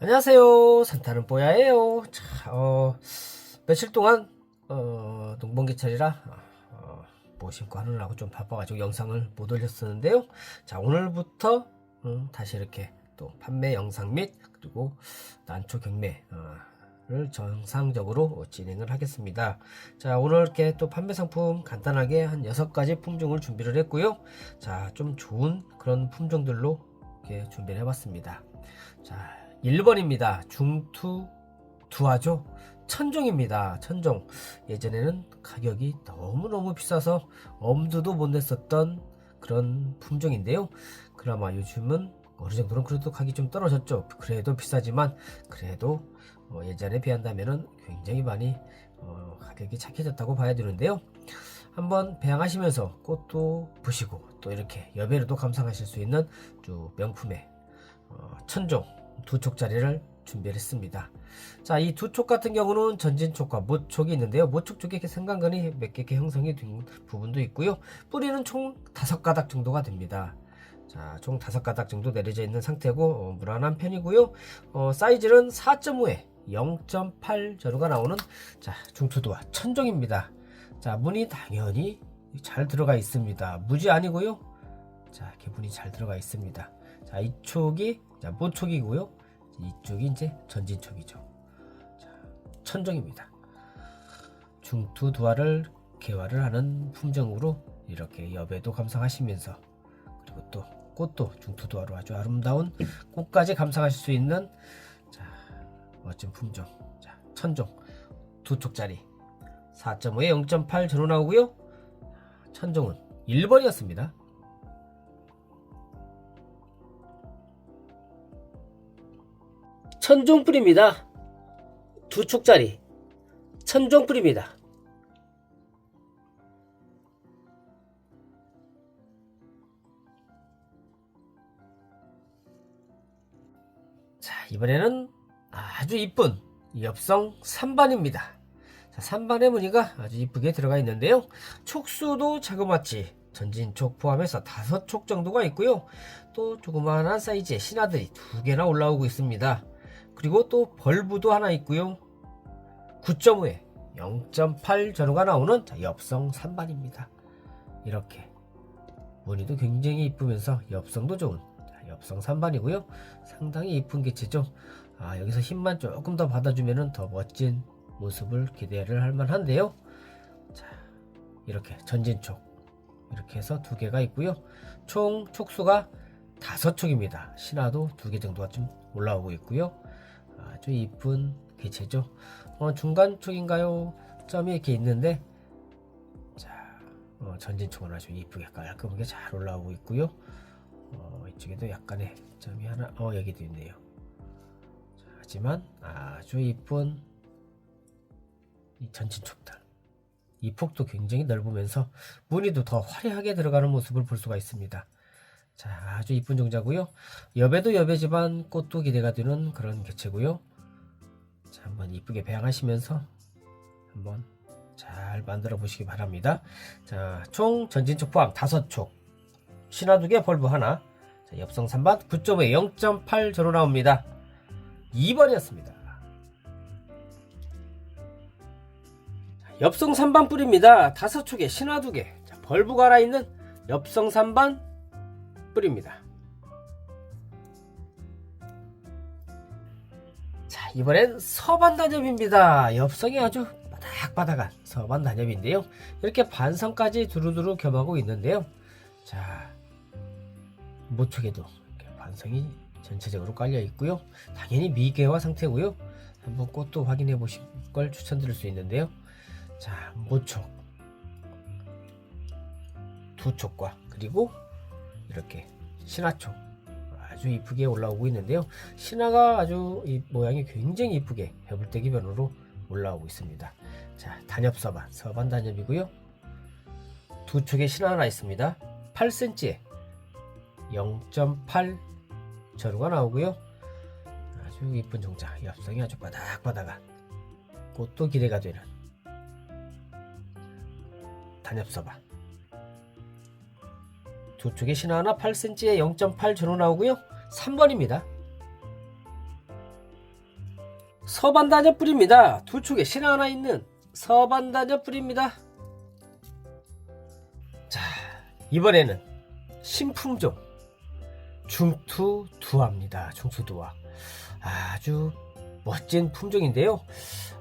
안녕하세요. 산타는 뽀야예요. 자, 어, 며칠 동안 어, 농번기철이라 어, 뭐 심고 하느라고 좀 바빠가지고 영상을 못 올렸었는데요. 자, 오늘부터 음, 다시 이렇게 또 판매 영상 및 그리고 난초 경매를 정상적으로 진행을 하겠습니다. 자, 오늘 이렇게 또 판매 상품 간단하게 한 여섯 가지 품종을 준비를 했고요. 자, 좀 좋은 그런 품종들로 이렇게 준비를 해봤습니다. 자, 1번입니다. 중투 두화죠. 천종입니다. 천종. 예전에는 가격이 너무너무 비싸서 엄두도 못 냈었던 그런 품종인데요. 그나마 요즘은 어느 정도는 그래도 가격이 좀 떨어졌죠. 그래도 비싸지만 그래도 어, 예전에 비한다면은 굉장히 많이 어, 가격이 착해졌다고 봐야 되는데요. 한번 배양하시면서 꽃도 보시고 또 이렇게 여배로도 감상하실 수 있는 쭉 명품의 어, 천종 두 촉짜리를 준비를 했습니다. 자, 이 두 촉 같은 경우는 전진촉과 모촉이 있는데요. 모촉 쪽에 이렇게 생간근이 몇 개 형성이 된 부분도 있고요. 뿌리는 총 다섯 가닥 정도가 됩니다. 자, 총 다섯 가닥 정도 내려져 있는 상태고 어, 무난한 편이고요. 어, 사이즈는 4.5에 0.8 전후가 나오는 자, 중투도와 천종입니다. 자, 문이 당연히 잘 들어가 있습니다. 무지 아니고요. 자, 이렇게 문이 잘 들어가 있습니다. 자, 이쪽이 자, 모촉이고요. 이쪽이 이제 전진촉이죠. 자, 천종입니다. 중투 두화를 개화를 하는 품종으로 이렇게 여배도 감상하시면서 그리고 또 꽃도 중투 두화로 아주 아름다운 꽃까지 감상하실 수 있는 자, 멋진 품종. 자, 천종 두 촉짜리 4.5에 0.8 전후 나오고요. 천종은 1번이었습니다. 천종뿌리입니다. 두 촉짜리 천종뿌리입니다. 자 이번에는 아주 이쁜 엽성 3반입니다. 자, 3반의 무늬가 아주 이쁘게 들어가 있는데요. 촉수도 자그마치 전진촉 포함해서 다섯 촉 정도가 있고요. 또 조그마한 사이즈의 신화들이 두 개나 올라오고 있습니다. 그리고 또 벌브도 하나 있고요. 9.5에 0.8 전후가 나오는 자, 엽성 3반입니다. 이렇게 무늬도 굉장히 이쁘면서 엽성도 좋은 자, 엽성 3반이고요. 상당히 이쁜 개체죠. 아, 여기서 힘만 조금 더 받아주면 더 멋진 모습을 기대를 할 만한데요. 자, 이렇게 전진촉 이렇게 해서 두 개가 있고요. 총 촉수가 다섯 촉입니다. 신화도 두 개 정도가 좀 올라오고 있고요. 아주 이쁜 개체죠. 어, 중간 촉인가요? 점이 이렇게 있는데 자 어, 전진촉은 아주 이쁘게 깔끔하게 잘 올라오고 있고요. 어, 이쪽에도 약간의 점이 하나 어 여기도 있네요. 자, 하지만 아주 이쁜 이 전진촉들 이 폭도 굉장히 넓으면서 무늬도 더 화려하게 들어가는 모습을 볼 수가 있습니다. 자, 아주 이쁜 종자고요. 여배도 여배지만 꽃도 기대가 되는 그런 개체고요. 자, 한번 이쁘게 배양하시면서 한번 잘 만들어 보시기 바랍니다. 자, 총 전진촉 포함 다섯 촉, 신화 두 개, 벌브 하나. 자, 엽성 3반 9.5에 0.8 전후 나옵니다. 2번이었습니다. 엽성 3반 뿌리입니다. 다섯 촉에 신화 두 개. 자, 벌브가 하나 있는 엽성 3반 뿌립니다. 자, 이번엔 서반 단엽입니다. 엽성이 아주 바닥바닥한 서반 단엽인데요. 이렇게 반성까지 두루두루 겸하고 있는데요. 자, 이렇게 반성이 전체적으로 깔려 있고요. 당연히 미개화 상태고요. 한번 꽃도 확인해 보실 걸 추천드릴 수 있는데요. 자, 모촉 두 촉과 그리고 이렇게 신화촉 아주 이쁘게 올라오고 있는데요. 신화가 아주 이 모양이 굉장히 이쁘게 해불대기 변으로 올라오고 있습니다. 자, 단엽 서반, 서반 단엽이고요. 두 촉에 신화 하나 있습니다. 8cm에 0.8 전후가 나오고요. 아주 이쁜 종자, 엽성이 아주 바닥바닥한 꽃도 기대가 되는 단엽 서반. 두 쪽에 신화 하나 8cm에 0.8 전후 나오고요. 3번입니다. 서반다녀 뿌리입니다. 두 축에 신화 하나 있는 서반다녀 뿌리입니다. 자, 이번에는 신품종 중투두화입니다. 중투두화. 아주 멋진 품종인데요.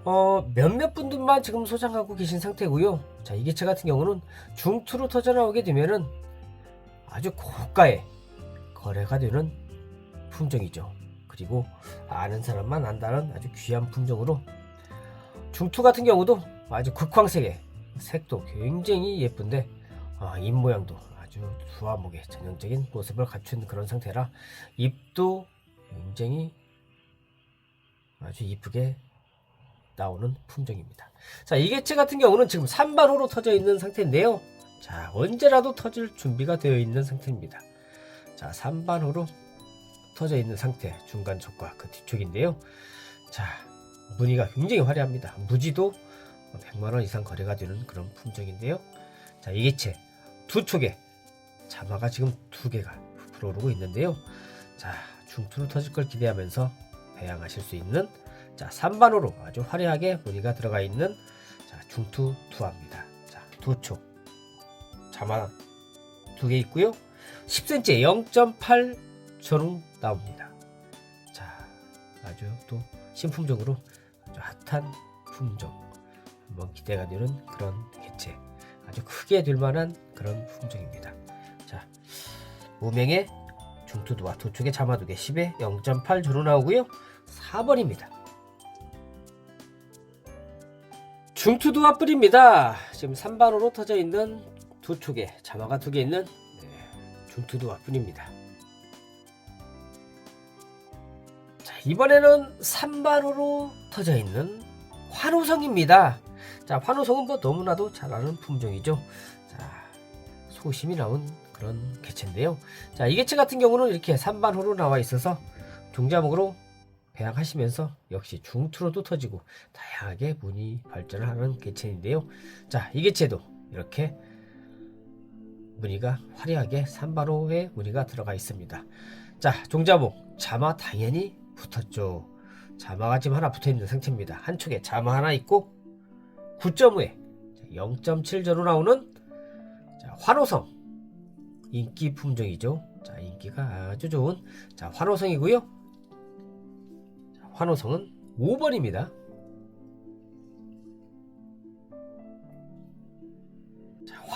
어, 몇몇 분들만 지금 소장하고 계신 상태고요. 자, 이 개체 같은 경우는 중투로 터져 나오게 되면은 아주 고가의 거래가 되는 품종이죠. 그리고 아는 사람만 안다는 아주 귀한 품종으로 중투 같은 경우도 아주 극황색의 색도 굉장히 예쁜데 아, 입 모양도 아주 두화목의 전형적인 모습을 갖춘 그런 상태라 입도 굉장히 아주 이쁘게 나오는 품종입니다. 자, 이 개체 같은 경우는 지금 산반호로 터져 있는 상태인데요. 자, 언제라도 터질 준비가 되어 있는 상태입니다. 자, 산반호로 터져 있는 상태, 중간 촉과 그 뒤쪽인데요. 자, 무늬가 굉장히 화려합니다. 무지도 100만원 이상 거래가 되는 그런 품종인데요. 자, 이 개체 두 촉에 자마가 지금 두 개가 불어오르고 있는데요. 자, 중투로 터질 걸 기대하면서 배양하실 수 있는 자, 3반으로 아주 화려하게 무늬가 들어가 있는 자, 중투 두화입니다. 자, 두 촉. 자마 두개 있고요. 10cm 0.8 전후 나옵니다. 자, 아주 또 신품종으로 아주 핫한 품종. 한번 기대가 되는 그런 개체. 아주 크게 될 만한 그런 품종입니다. 자, 무명의 중투두와 두 축의 자마두개 10에 0.8 전후 나오고요. 4번입니다. 중투두와 뿌립니다. 지금 3반으로 터져 있는 두 축에 자마가 두 개 있는 네, 중투두와 뿌립니다. 자, 이번에는 3반으로 터져 있는 환호성입니다. 자, 환호성은 뭐 너무나도 잘 아는 품종이죠. 자, 소심이 나온 그런 개체인데요. 자, 이 개체 같은 경우는 이렇게 3반호로 나와 있어서 종자목으로 배양하시면서 역시 중투로도 터지고 다양하게 무늬 발전을 하는 개체인데요. 자, 이 개체도 이렇게 무늬가 화려하게 3반호의 무늬가 들어가 있습니다. 자, 종자목 자마 당연히 붙었죠. 자마가 지금 하나 붙어 있는 상태입니다. 한쪽에 자마 하나 있고 9.5에 0.7 전후 나오는 자, 환호성 인기 품종이죠. 자, 인기가 아주 좋은 자, 환호성이고요. 자, 환호성은 5번입니다.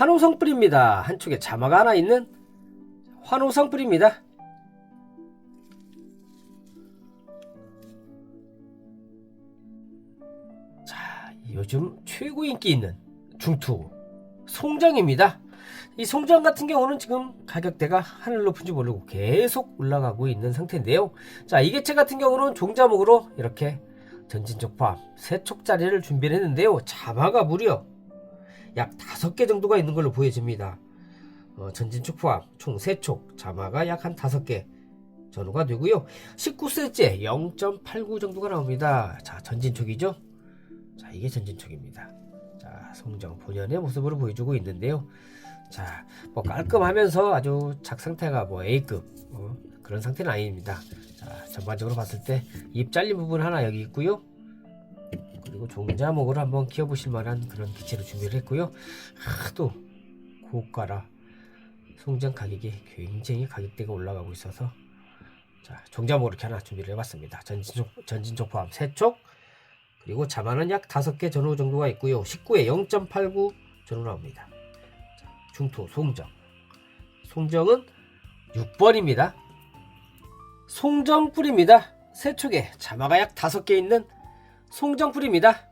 환호성 뿌리입니다. 한쪽에 자마가 하나 있는 환호성 뿌리입니다. 자, 요즘 최고 인기 있는 중투 송정입니다. 이 송정 같은 경우는 지금 가격대가 하늘 높은지 모르고 계속 올라가고 있는 상태인데요. 자, 이 개체 같은 경우는 종자목으로 이렇게 전진적 포함 세 촉짜리를 준비를 했는데요. 자마가 무려 약 다섯 개 정도가 있는 걸로 보여집니다. 어, 전진축 포함 총 3촉 자마가 약한 다섯 개 전후가 되고요. 19cm에 0.89 정도가 나옵니다. 자, 전진촉이죠. 자, 이게 전진촉입니다. 자, 송정 본연의 모습으로 보여주고 있는데요. 자, 뭐 깔끔하면서 아주 작 상태가 뭐 A급 어, 그런 상태는 아닙니다. 자, 전반적으로 봤을 때 입 잘린 부분 하나 여기 있고요. 그리고 종자목으로 한번 키워보실 만한 그런 기체로 준비를 했고요. 하도 고가라 송정 가격이 굉장히 가격대가 올라가고 있어서 자, 종자목으로 이렇게 하나 준비를 해봤습니다. 전진촉, 전진촉 포함 3촉 그리고 자만은 약 5개 전후 정도가 있고요. 19에 0.89 전후 나옵니다. 자, 중토 송정. 송정은 6번입니다. 송정 뿌리입니다. 세 촉에 자마가 약 5개 있는 송정 뿌리입니다.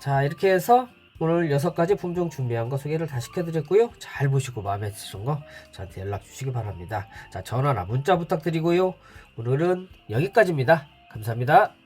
자, 이렇게 해서 오늘 6가지 품종 준비한 거 소개를 다 시켜드렸고요. 잘 보시고 마음에 드신 거 저한테 연락 주시기 바랍니다. 자, 전화나 문자 부탁드리고요. 오늘은 여기까지입니다. 감사합니다.